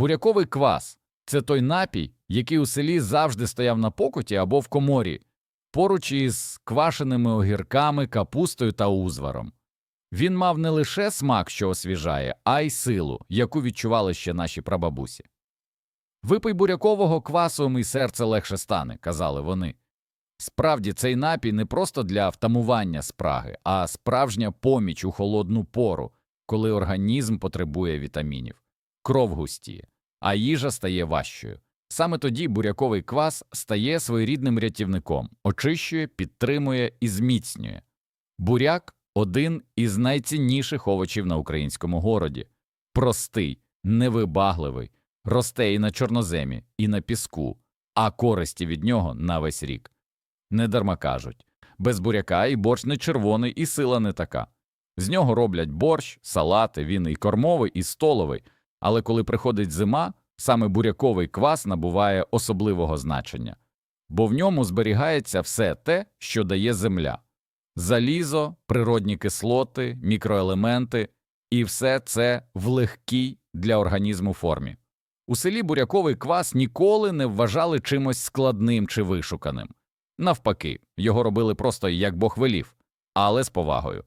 Буряковий квас це той напій, який у селі завжди стояв на покуті або в коморі, поруч із квашеними огірками, капустою та узваром. Він мав не лише смак, що освіжає, а й силу, яку відчували ще наші прабабусі. Випий бурякового квасом і серце легше стане, казали вони. Справді, цей напій не просто для втамування спраги, а справжня поміч у холодну пору, коли організм потребує вітамінів, кров густіє, а їжа стає важчою. Саме тоді буряковий квас стає своєрідним рятівником, очищує, підтримує і зміцнює. Буряк один із найцінніших овочів на українському городі. Простий, невибагливий, росте і на чорноземі, і на піску, а користі від нього на весь рік. Недарма кажуть без буряка і борщ не червоний, і сила не така. З нього роблять борщ, салати, він і кормовий, і столовий, але коли приходить зима, саме буряковий квас набуває особливого значення, бо в ньому зберігається все те, що дає земля залізо, природні кислоти, мікроелементи, і все це в легкій для організму формі. У селі буряковий квас ніколи не вважали чимось складним чи вишуканим. Навпаки, його робили просто як Бог велів, але з повагою.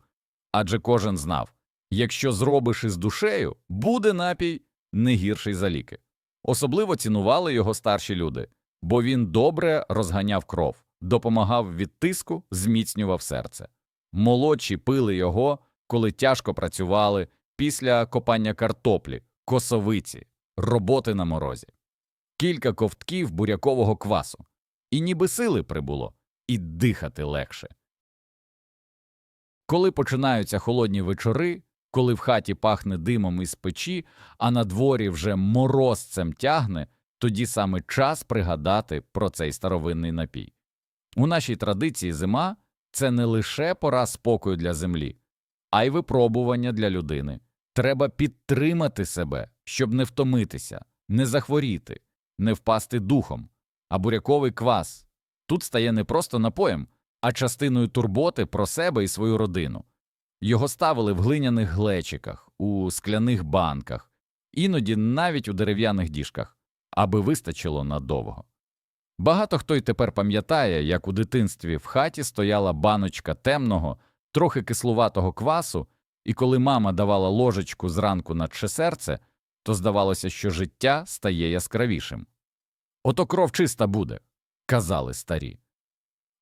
Адже кожен знав якщо зробиш із душею, буде напій не гірший за ліки. Особливо цінували його старші люди, бо він добре розганяв кров, допомагав від тиску, зміцнював серце. Молодші пили його, коли тяжко працювали після копання картоплі, косовиці, роботи на морозі. Кілька ковтків бурякового квасу, і ніби сили прибуло, і дихати легше. Коли починаються холодні вечори, коли в хаті пахне димом із печі, а на дворі вже морозцем тягне, тоді саме час пригадати про цей старовинний напій. У нашій традиції зима це не лише пора спокою для землі, а й випробування для людини. Треба підтримати себе, щоб не втомитися, не захворіти, не впасти духом. А буряковий квас тут стає не просто напоєм, а частиною турботи про себе і свою родину. Його ставили в глиняних глечиках, у скляних банках, іноді навіть у дерев'яних діжках, аби вистачило надовго. Багато хто й тепер пам'ятає, як у дитинстві в хаті стояла баночка темного, трохи кислуватого квасу, і коли мама давала ложечку зранку наче серце, то здавалося, що життя стає яскравішим. Ото кров чиста буде, казали старі.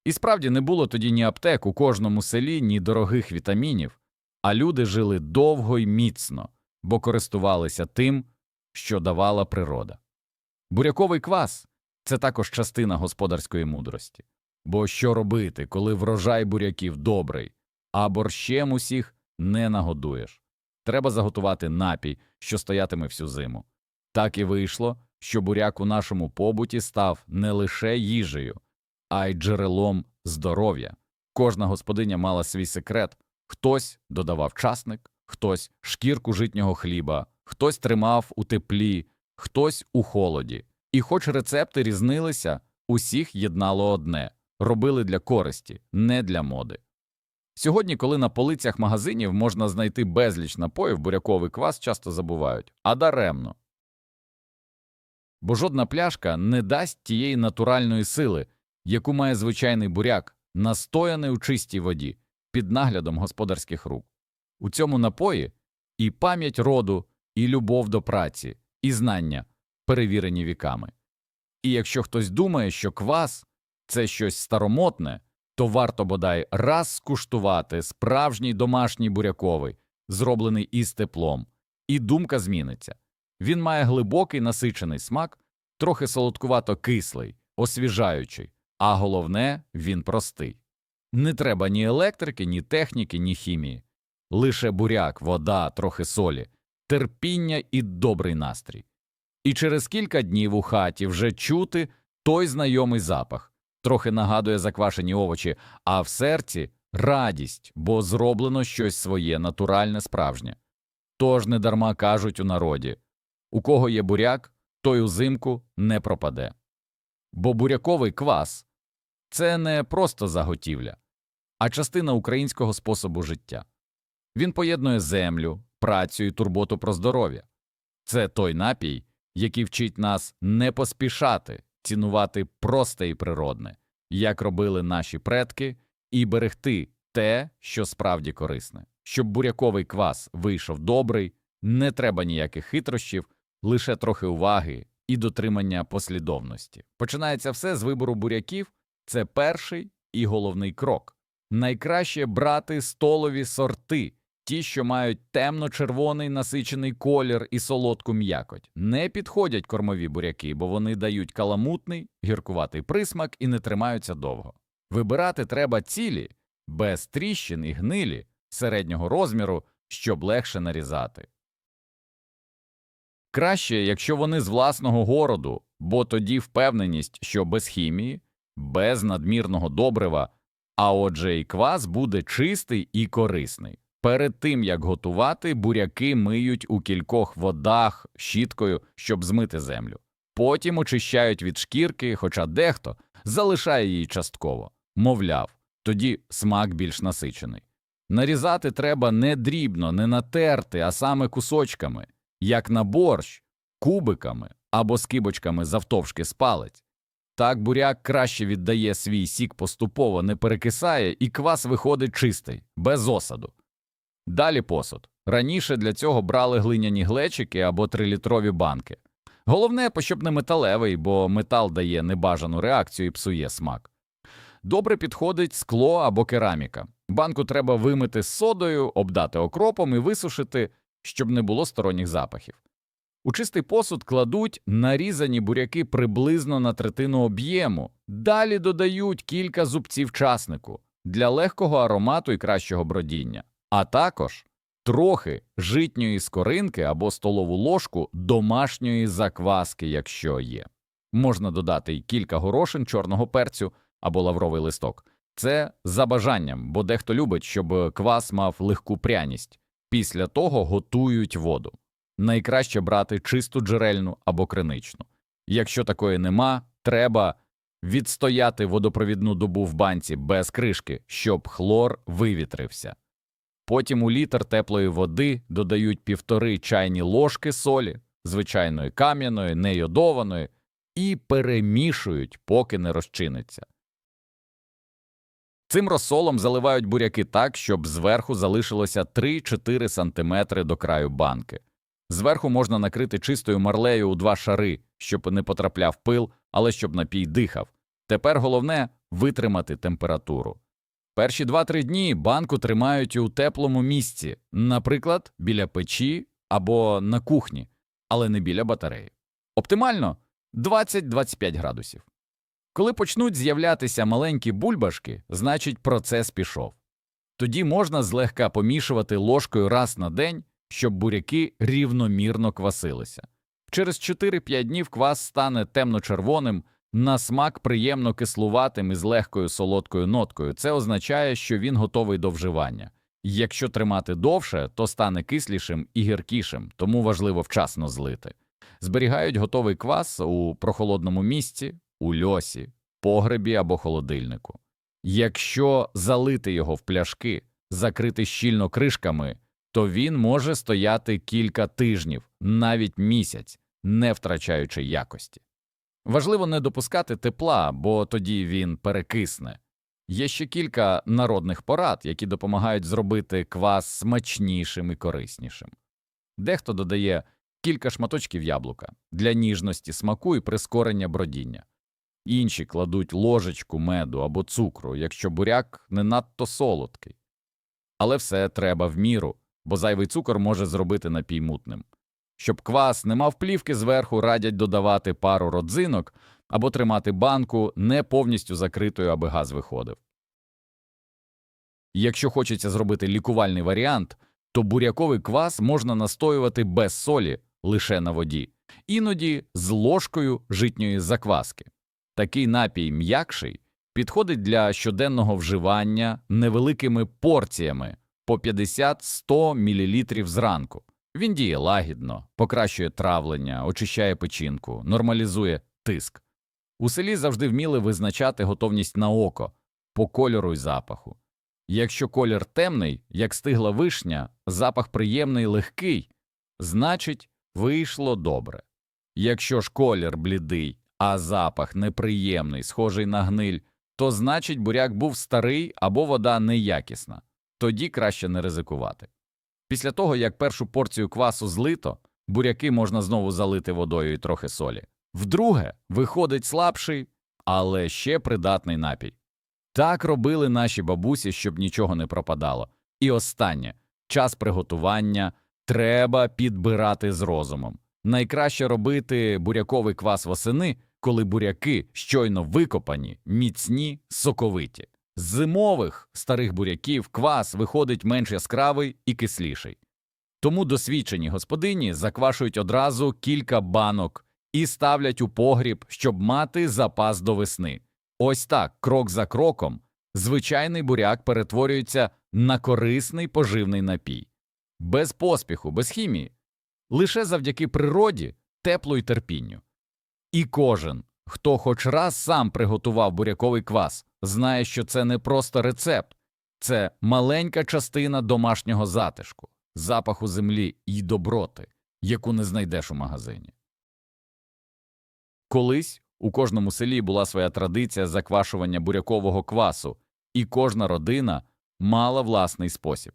І справді не було тоді ні аптек у кожному селі, ні дорогих вітамінів, а люди жили довго й міцно, бо користувалися тим, що давала природа. Буряковий квас це також частина господарської мудрості. Бо що робити, коли врожай буряків добрий, а борщем усіх не нагодуєш? Треба заготувати напій, що стоятиме всю зиму. Так і вийшло, що буряк у нашому побуті став не лише їжею, а й джерелом здоров'я. Кожна господиня мала свій секрет хтось додавав часник, хтось шкірку житнього хліба, хтось тримав у теплі, хтось у холоді. І хоч рецепти різнилися, усіх єднало одне робили для користі, не для моди. Сьогодні, коли на полицях магазинів можна знайти безліч напоїв, буряковий квас часто забувають, а даремно. Бо жодна пляшка не дасть тієї натуральної сили, яку має звичайний буряк, настояний у чистій воді, під наглядом господарських рук. У цьому напої і пам'ять роду, і любов до праці, і знання, перевірені віками. І якщо хтось думає, що квас це щось старомотне, то варто бодай раз скуштувати справжній домашній буряковий, зроблений із теплом, і думка зміниться. Він має глибокий насичений смак, трохи солодкувато кислий, освіжаючий, а головне, він простий. Не треба ні електрики, ні техніки, ні хімії, лише буряк, вода, трохи солі, терпіння і добрий настрій. І через кілька днів у хаті вже чути той знайомий запах, трохи нагадує заквашені овочі, а в серці радість, бо зроблено щось своє, натуральне, справжнє. Тож недарма кажуть у народі у кого є буряк, той узимку не пропаде. Бо буряковий квас це не просто заготівля, а частина українського способу життя. Він поєднує землю, працю і турботу про здоров'я. Це той напій, який вчить нас не поспішати, цінувати просте і природне, як робили наші предки, і берегти те, що справді корисне. Щоб буряковий квас вийшов добрий, не треба ніяких хитрощів, лише трохи уваги і дотримання послідовності. Починається все з вибору буряків, це перший і головний крок. Найкраще брати столові сорти, ті, що мають темно-червоний насичений колір і солодку м'якоть. Не підходять кормові буряки, бо вони дають каламутний, гіркуватий присмак і не тримаються довго. Вибирати треба цілі, без тріщин і гнилі, середнього розміру, щоб легше нарізати. Краще, якщо вони з власного городу, бо тоді впевненість, що без хімії, без надмірного добрива, а отже і квас буде чистий і корисний. Перед тим як готувати, буряки миють у кількох водах щіткою, щоб змити землю. Потім очищають від шкірки, хоча дехто залишає її частково, мовляв, тоді смак більш насичений. Нарізати треба не дрібно, не натерти, а саме кусочками, як на борщ, кубиками або скибочками завтовшки з палець. Так буряк краще віддає свій сік поступово, не перекисає, і квас виходить чистий, без осаду. Далі посуд. Раніше для цього брали глиняні глечики або трилітрові банки. Головне, щоб не металевий, бо метал дає небажану реакцію і псує смак. Добре підходить скло або кераміка. Банку треба вимити з содою, обдати окропом і висушити, щоб не було сторонніх запахів. У чистий посуд кладуть нарізані буряки приблизно на третину об'єму, далі додають кілька зубців часнику для легкого аромату і кращого бродіння, а також трохи житньої скоринки або столову ложку домашньої закваски, якщо є. Можна додати й кілька горошин чорного перцю або лавровий листок. Це за бажанням, бо дехто любить, щоб квас мав легку пряність. Після того готують воду. Найкраще брати чисту джерельну або криничну. Якщо такої нема, треба відстояти водопровідну добу в банці без кришки, щоб хлор вивітрився. Потім у літр теплої води додають півтори чайні ложки солі, звичайної кам'яної, нейодованої, і перемішують, поки не розчиниться. Цим розсолом заливають буряки так, щоб зверху залишилося 3-4 см до краю банки. Зверху можна накрити чистою марлею у два шари, щоб не потрапляв пил, але щоб напій дихав. Тепер головне витримати температуру. Перші 2-3 дні банку тримають у теплому місці, наприклад, біля печі або на кухні, але не біля батареї. Оптимально 20-25 градусів. Коли почнуть з'являтися маленькі бульбашки, значить процес пішов. Тоді можна злегка помішувати ложкою раз на день, щоб буряки рівномірно квасилися. Через 4-5 днів квас стане темно-червоним, на смак приємно кислуватим і з легкою солодкою ноткою. Це означає, що він готовий до вживання. Якщо тримати довше, то стане кислішим і гіркішим, тому важливо вчасно злити. Зберігають готовий квас у прохолодному місці, у льосі, погребі або холодильнику. Якщо залити його в пляшки, закрити щільно кришками, то він може стояти кілька тижнів, навіть місяць, не втрачаючи якості. Важливо не допускати тепла, бо тоді він перекисне. Є ще кілька народних порад, які допомагають зробити квас смачнішим і кориснішим. Дехто додає кілька шматочків яблука для ніжності смаку і прискорення бродіння. Інші кладуть ложечку меду або цукру, якщо буряк не надто солодкий. Але все треба в міру, бо зайвий цукор може зробити напій мутним. Щоб квас не мав плівки зверху, радять додавати пару родзинок або тримати банку не повністю закритою, аби газ виходив. Якщо хочеться зробити лікувальний варіант, то буряковий квас можна настоювати без солі лише на воді, іноді з ложкою житньої закваски. Такий напій м'якший підходить для щоденного вживання невеликими порціями по 50-100 мл зранку. Він діє лагідно, покращує травлення, очищає печінку, нормалізує тиск. У селі завжди вміли визначати готовність на око по кольору й запаху. Якщо колір темний, як стигла вишня, запах приємний легкий, значить, вийшло добре. Якщо ж колір блідий, а запах неприємний, схожий на гниль, то значить буряк був старий або вода неякісна. Тоді краще не ризикувати. Після того, як першу порцію квасу злито, буряки можна знову залити водою і трохи солі. Вдруге, виходить слабший, але ще придатний напій. Так робили наші бабусі, щоб нічого не пропадало. І останнє час приготування треба підбирати з розумом. Найкраще робити буряковий квас восени, коли буряки щойно викопані, міцні, соковиті. З зимових старих буряків квас виходить менш яскравий і кисліший. Тому досвідчені господині заквашують одразу кілька банок і ставлять у погріб, щоб мати запас до весни. Ось так, крок за кроком, звичайний буряк перетворюється на корисний поживний напій. Без поспіху, без хімії, лише завдяки природі, теплу й терпінню. І кожен, хто хоч раз сам приготував буряковий квас, знає, що це не просто рецепт, це маленька частина домашнього затишку, запаху землі і доброти, яку не знайдеш у магазині. Колись у кожному селі була своя традиція заквашування бурякового квасу, і кожна родина мала власний спосіб.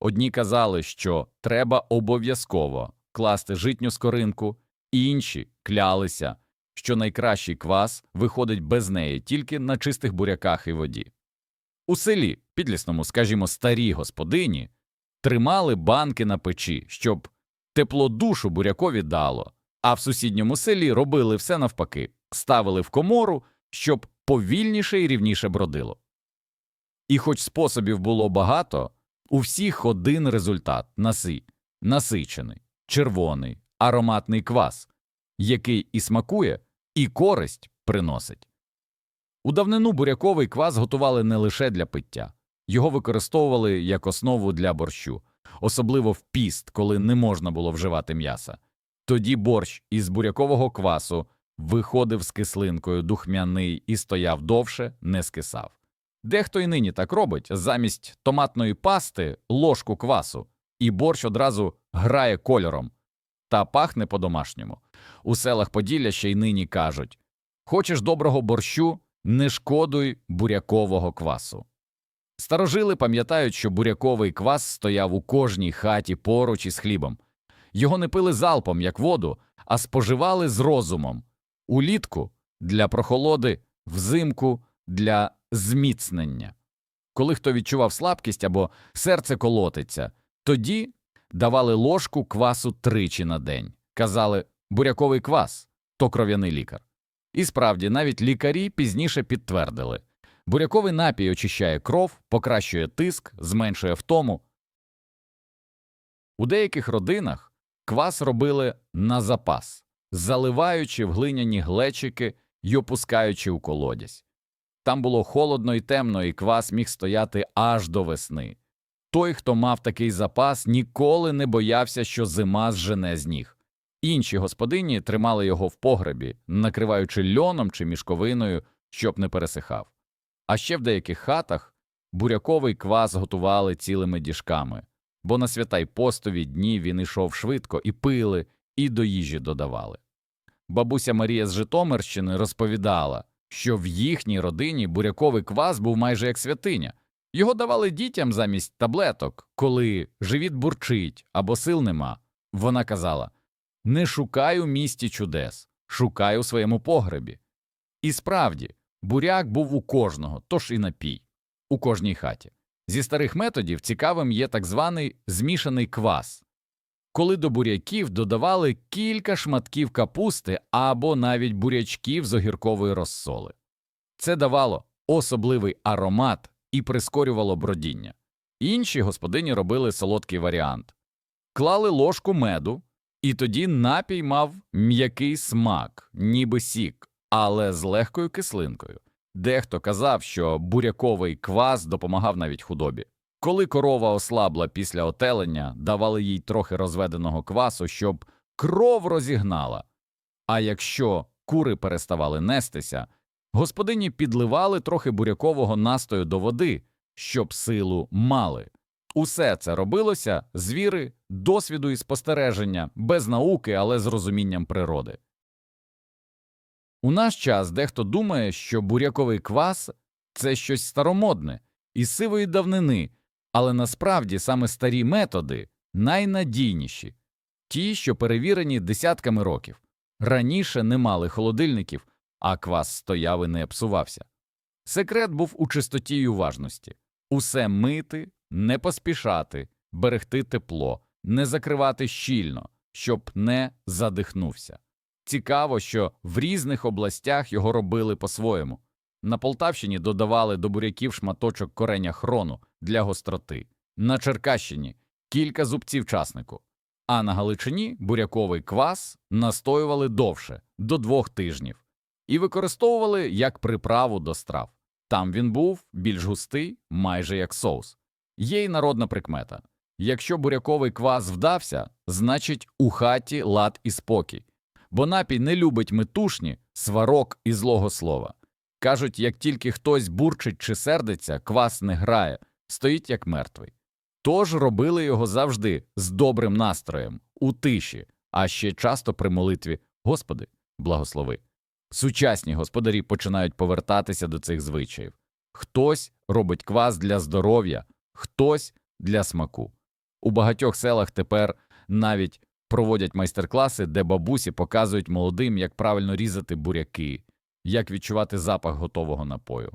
Одні казали, що треба обов'язково класти житню скоринку, інші клялися, що найкращий квас виходить без неї тільки на чистих буряках і воді. У селі, підлісному, скажімо, старій господині, тримали банки на печі, щоб тепло душу бурякові дало, а в сусідньому селі робили все навпаки, ставили в комору, щоб повільніше і рівніше бродило. І хоч способів було багато, у всіх один результат наси, насичений, червоний, ароматний квас, який і смакує, і користь приносить. У давнину буряковий квас готували не лише для пиття, його використовували як основу для борщу, особливо в піст, коли не можна було вживати м'яса. Тоді борщ із бурякового квасу виходив з кислинкою духмяний і стояв довше, не скисав. Дехто й нині так робить замість томатної пасти ложку квасу, і борщ одразу грає кольором та пахне по-домашньому. У селах Поділля ще й нині кажуть Хочеш доброго борщу, не шкодуй бурякового квасу. Старожили пам'ятають, що буряковий квас стояв у кожній хаті поруч із хлібом. Його не пили залпом, як воду, а споживали з розумом улітку для прохолоди, взимку для зміцнення. Коли хто відчував слабкість або серце колотиться, тоді давали ложку квасу тричі на день. Казали буряковий квас то кров'яний лікар. І справді, навіть лікарі пізніше підтвердили буряковий напій очищає кров, покращує тиск, зменшує втому. У деяких родинах квас робили на запас, заливаючи в глиняні глечики й опускаючи у колодязь. Там було холодно і темно, і квас міг стояти аж до весни. Той, хто мав такий запас, ніколи не боявся, що зима зжене з ніг. Інші господині тримали його в погребі, накриваючи льоном чи мішковиною, щоб не пересихав. А ще в деяких хатах буряковий квас готували цілими діжками, бо на свята й постові дні він ішов швидко і пили, і до їжі додавали. Бабуся Марія з Житомирщини розповідала, що в їхній родині буряковий квас був майже як святиня. Його давали дітям замість таблеток, коли живіт бурчить або сил нема. Вона казала Не шукай у місті чудес, шукай у своєму погребі. І справді, буряк був у кожного, тож і напій, у кожній хаті. Зі старих методів цікавим є так званий змішаний квас, коли до буряків додавали кілька шматків капусти або навіть бурячків з огіркової розсоли. Це давало особливий аромат і прискорювало бродіння. Інші господині робили солодкий варіант клали ложку меду, і тоді напій мав м'який смак, ніби сік, але з легкою кислинкою. Дехто казав, що буряковий квас допомагав навіть худобі. Коли корова ослабла після отелення, давали їй трохи розведеного квасу, щоб кров розігнала. А якщо кури переставали нестися, господині підливали трохи бурякового настою до води, щоб силу мали. Усе це робилося з віри, досвіду і спостереження, без науки, але з розумінням природи. У наш час дехто думає, що буряковий квас це щось старомодне із сивої давнини, але насправді саме старі методи найнадійніші, ті, що перевірені десятками років. Раніше не мали холодильників, а квас стояв і не псувався. Секрет був у чистоті й уважності усе мити, не поспішати, берегти тепло, не закривати щільно, щоб не задихнувся. Цікаво, що в різних областях його робили по-своєму. На Полтавщині додавали до буряків шматочок кореня хрону для гостроти, на Черкащині кілька зубців часнику, а на Галичині буряковий квас настоювали довше до двох тижнів і використовували як приправу до страв. Там він був більш густий, майже як соус. Є й народна прикмета якщо буряковий квас вдався, значить у хаті лад і спокій, бо напій не любить метушні, сварок і злого слова. Кажуть, як тільки хтось бурчить чи сердиться, квас не грає, стоїть як мертвий. Тож робили його завжди з добрим настроєм, у тиші, а ще часто при молитві Господи, благослови. Сучасні господарі починають повертатися до цих звичаїв. Хтось робить квас для здоров'я, хтось для смаку. У багатьох селах тепер навіть проводять майстер-класи, де бабусі показують молодим, як правильно різати буряки, як відчувати запах готового напою.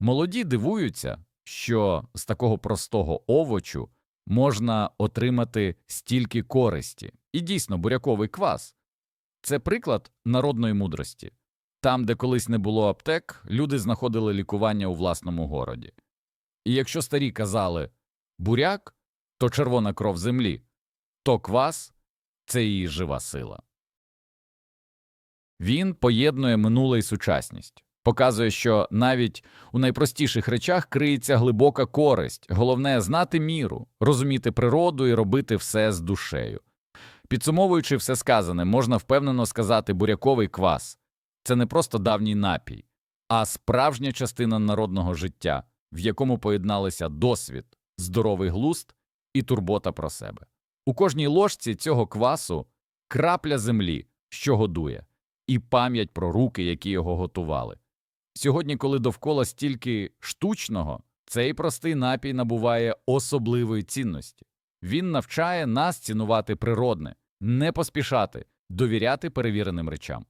Молоді дивуються, що з такого простого овочу можна отримати стільки користі. І дійсно, буряковий квас це приклад народної мудрості. Там, де колись не було аптек, люди знаходили лікування у власному городі. І якщо старі казали буряк, то червона кров землі, то квас це її жива сила. Він поєднує минуле і сучасність, показує, що навіть у найпростіших речах криється глибока користь, головне знати міру, розуміти природу і робити все з душею. Підсумовуючи все сказане, можна впевнено сказати, буряковий квас це не просто давній напій, а справжня частина народного життя, в якому поєдналися досвід, здоровий глузд і турбота про себе. У кожній ложці цього квасу крапля землі, що годує, і пам'ять про руки, які його готували. Сьогодні, коли довкола стільки штучного, цей простий напій набуває особливої цінності. Він навчає нас цінувати природне, не поспішати, довіряти перевіреним речам.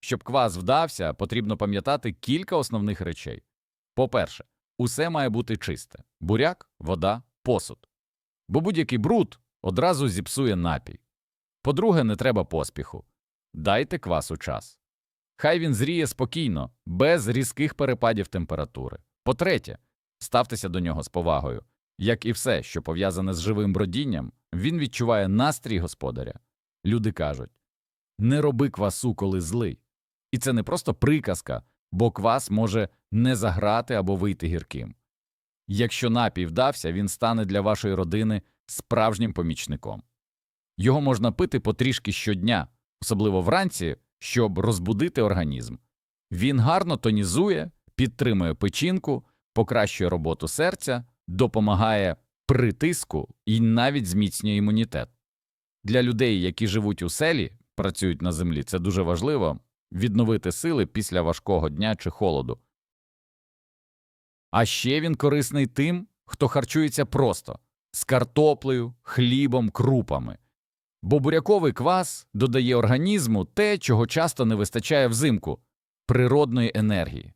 Щоб квас вдався, потрібно пам'ятати кілька основних речей. По-перше, усе має бути чисте буряк, вода, посуд. Бо будь-який бруд одразу зіпсує напій. По-друге, не треба поспіху. Дайте квасу час. Хай він зріє спокійно, без різких перепадів температури. По-третє, ставтеся до нього з повагою. Як і все, що пов'язане з живим бродінням, він відчуває настрій господаря. Люди кажуть не роби квасу, коли злий. І це не просто приказка, бо квас може не заграти або вийти гірким. Якщо напій вдався, він стане для вашої родини справжнім помічником. Його можна пити потрішки щодня, особливо вранці, щоб розбудити організм. Він гарно тонізує, підтримує печінку, покращує роботу серця, допомагає при тиску і навіть зміцнює імунітет. Для людей, які живуть у селі, працюють на землі, це дуже важливо відновити сили після важкого дня чи холоду. А ще він корисний тим, хто харчується просто з картоплею, хлібом, крупами. Бо буряковий квас додає організму те, чого часто не вистачає взимку природної енергії.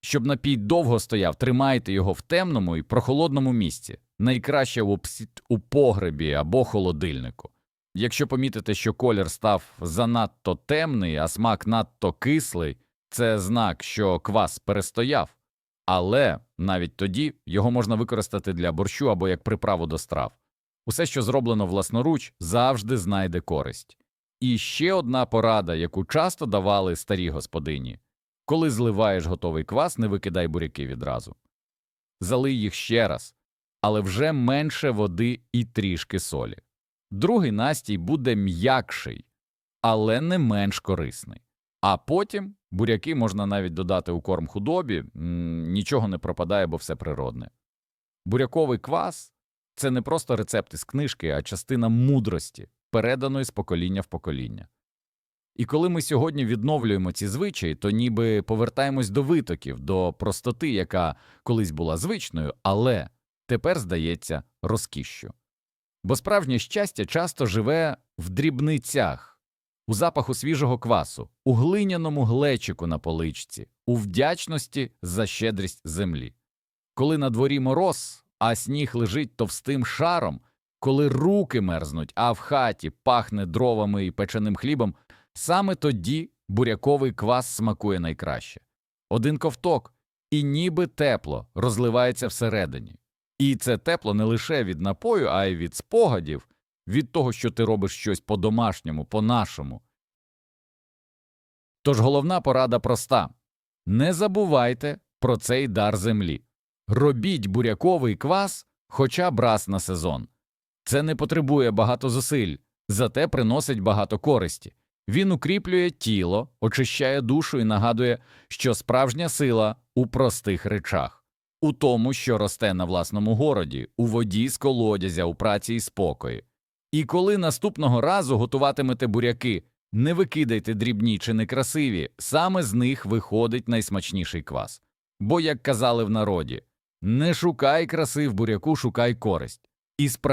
Щоб напій довго стояв, тримайте його в темному і прохолодному місці, найкраще у, погребі або холодильнику. Якщо помітите, що колір став занадто темний, а смак надто кислий, це знак, що квас перестояв. Але навіть тоді його можна використати для борщу або як приправу до страв. Усе, що зроблено власноруч, завжди знайде користь. І ще одна порада, яку часто давали старі господині коли зливаєш готовий квас, не викидай буряки відразу. Залий їх ще раз, але вже менше води і трішки солі. Другий настій буде м'якший, але не менш корисний. А потім буряки можна навіть додати у корм худобі, нічого не пропадає, бо все природне. Буряковий квас це не просто рецепт із книжки, а частина мудрості, переданої з покоління в покоління. І коли ми сьогодні відновлюємо ці звичаї, то ніби повертаємось до витоків, до простоти, яка колись була звичною, але тепер здається розкішшю. Бо справжнє щастя часто живе в дрібницях, у запаху свіжого квасу, у глиняному глечику на поличці, у вдячності за щедрість землі. Коли на дворі мороз, а сніг лежить товстим шаром, коли руки мерзнуть, а в хаті пахне дровами і печеним хлібом, саме тоді буряковий квас смакує найкраще. Один ковток, і ніби тепло розливається всередині. І це тепло не лише від напою, а й від спогадів, від того, що ти робиш щось по-домашньому, по-нашому. Тож головна порада проста не забувайте про цей дар землі. Робіть буряковий квас хоча б раз на сезон. Це не потребує багато зусиль, зате приносить багато користі. Він укріплює тіло, очищає душу і нагадує, що справжня сила у простих речах, у тому, що росте на власному городі, у воді з колодязя, у праці і спокої. І коли наступного разу готуватимете буряки, не викидайте дрібні чи некрасиві, саме з них виходить найсмачніший квас. Бо, як казали в народі, не шукай краси в буряку, шукай користь. І справді,